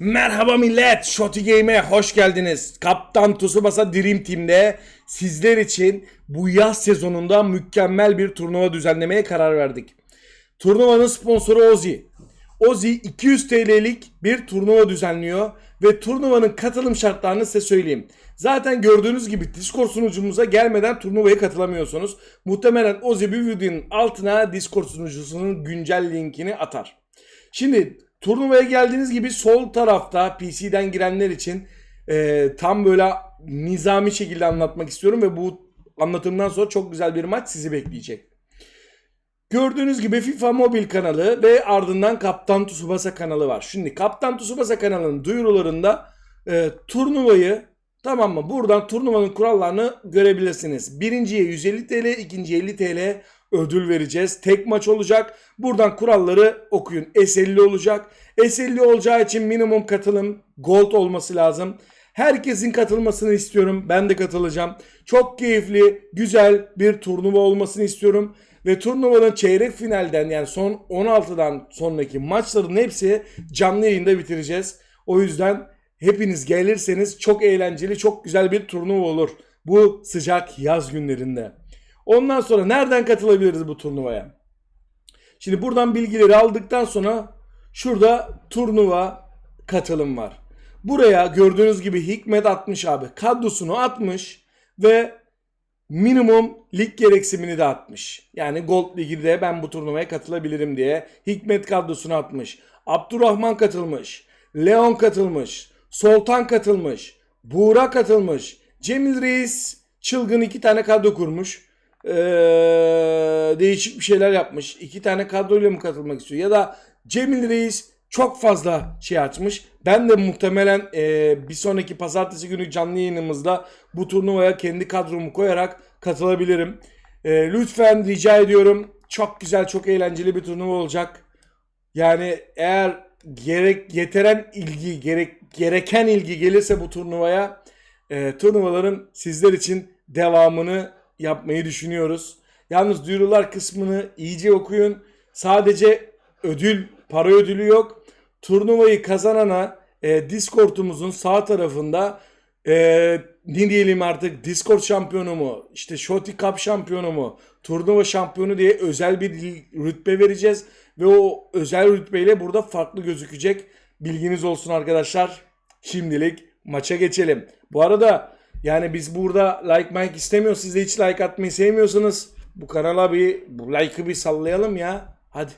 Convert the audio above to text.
Merhaba millet, Shotty Game'e hoş geldiniz. Kaptan Tsubasa Dream Team'de sizler için bu yaz sezonunda mükemmel bir turnuva düzenlemeye karar verdik. Turnuvanın sponsoru Ozi. Ozi 200 TL'lik bir turnuva düzenliyor ve turnuvanın katılım şartlarını size söyleyeyim. Zaten gördüğünüz gibi Discord sunucumuza gelmeden turnuvaya katılamıyorsunuz. Muhtemelen Ozi bir videonun altına Discord sunucusunun güncel linkini atar. Şimdi turnuvaya geldiğiniz gibi sol tarafta PC'den girenler için e, tam böyle nizami şekilde anlatmak istiyorum ve bu anlatımdan sonra çok güzel bir maç sizi bekleyecek. Gördüğünüz gibi FIFA Mobil kanalı ve ardından Kaptan Tsubasa kanalı var. Şimdi Kaptan Tsubasa kanalının duyurularında e, turnuvayı tamam mı? Buradan turnuvanın kurallarını görebilirsiniz. Birinciye 150 TL, ikinciye 50 TL ödül vereceğiz. Tek maç olacak. Buradan kuralları okuyun. S50 olacak. S50 olacağı için minimum katılım gold olması lazım. Herkesin katılmasını istiyorum. Ben de katılacağım. Çok keyifli, güzel bir turnuva olmasını istiyorum. Ve turnuvanın çeyrek finalden yani son 16'dan sonraki maçların hepsi canlı yayında bitireceğiz. O yüzden hepiniz gelirseniz çok eğlenceli, çok güzel bir turnuva olur. Bu sıcak yaz günlerinde. Ondan sonra nereden katılabiliriz bu turnuvaya? Şimdi buradan bilgileri aldıktan sonra şurada turnuva katılım var. Buraya gördüğünüz gibi Hikmet atmış abi. Kadrosunu atmış ve minimum lig gereksinimini de atmış. Yani Gold Ligi'de ben bu turnuvaya katılabilirim diye Hikmet kadrosunu atmış. Abdurrahman katılmış. Leon katılmış. Soltan katılmış. Buğra katılmış. Cemil Reis çılgın iki tane kadro kurmuş. Ee, değişik bir şeyler yapmış. İki tane kadroyla mı katılmak istiyor? Ya da Cemil Reis çok fazla şey açmış. Ben de muhtemelen e, bir sonraki pazartesi günü canlı yayınımızda bu turnuvaya kendi kadromu koyarak katılabilirim. E, lütfen rica ediyorum. Çok güzel, çok eğlenceli bir turnuva olacak. Yani eğer gerek yeteren ilgi, gerek gereken ilgi gelirse bu turnuvaya e, turnuvaların sizler için devamını yapmayı düşünüyoruz. Yalnız duyurular kısmını iyice okuyun. Sadece ödül, para ödülü yok. Turnuvayı kazanana e, Discord'umuzun sağ tarafında e, ne diyelim artık Discord şampiyonu mu, işte Shotty Cup şampiyonu mu, turnuva şampiyonu diye özel bir rütbe vereceğiz. Ve o özel rütbeyle burada farklı gözükecek. Bilginiz olsun arkadaşlar. Şimdilik maça geçelim. Bu arada yani biz burada like mike istemiyoruz. Siz de hiç like atmayı sevmiyorsanız bu kanala bir bu like'ı bir sallayalım ya. Hadi.